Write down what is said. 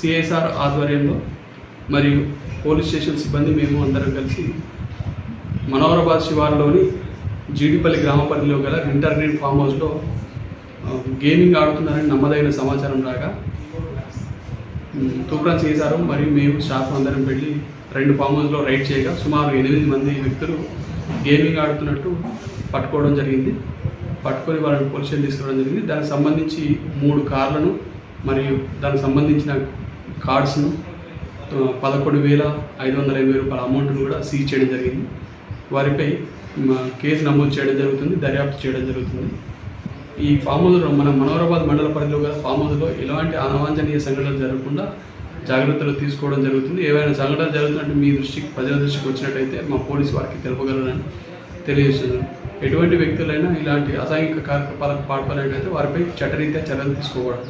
CSR ఆధ్వర్యంలో మరియు police station సిబ్బంది మేము అందరం కలిసి మనోహరాబాద్ శివార్లోని జీడిపల్లి గ్రామ పరిధిలో గల ఇంటర్నెట్ ఫామ్ హౌస్లో గేమింగ్ ఆడుతున్నారని నమ్మదైన సమాచారం రాగా తూప్రాన్ సిఎస్ఆర్ మరియు మేము స్టాఫ్ అందరం వెళ్ళి రెండు ఫామ్ హౌస్లో రైడ్ చేయగా సుమారు ఎనిమిది మంది వ్యక్తులు గేమింగ్ ఆడుతున్నట్టు పట్టుకోవడం జరిగింది. పట్టుకొని వారిని పోలీసులు తీసుకురావడం జరిగింది. దానికి సంబంధించి మూడు కార్లను మరియు దానికి సంబంధించిన కార్డ్స్ను పదకొండు వేల ఐదు వందల ఎనభై రూపాయల అమౌంట్ను కూడా సీజ్ చేయడం జరిగింది. వారిపై కేసు నమోదు చేయడం జరుగుతుంది దర్యాప్తు చేయడం జరుగుతుంది. ఈ ఫామ్ హౌస్లో మన మనోహరాబాద్ మండల పరిధిలో గల ఫామ్ హౌస్లో ఎలాంటి అనవాంఛనీయ సంఘటనలు జరగకుండా జాగ్రత్తలు తీసుకోవడం జరుగుతుంది. ఏవైనా సంఘటనలు జరుగుతున్నట్టు మీ దృష్టికి ప్రజల దృష్టికి వచ్చినట్టయితే మా పోలీసు వారికి తెలుపగలరని తెలియజేస్తున్నాను. ఎటువంటి వ్యక్తులైనా ఇలాంటి అసాంఘిక కార్యకలాపాలకు పాల్పడినట్లయితే వారిపై చట్టరీత్యా చర్యలు తీసుకోవడం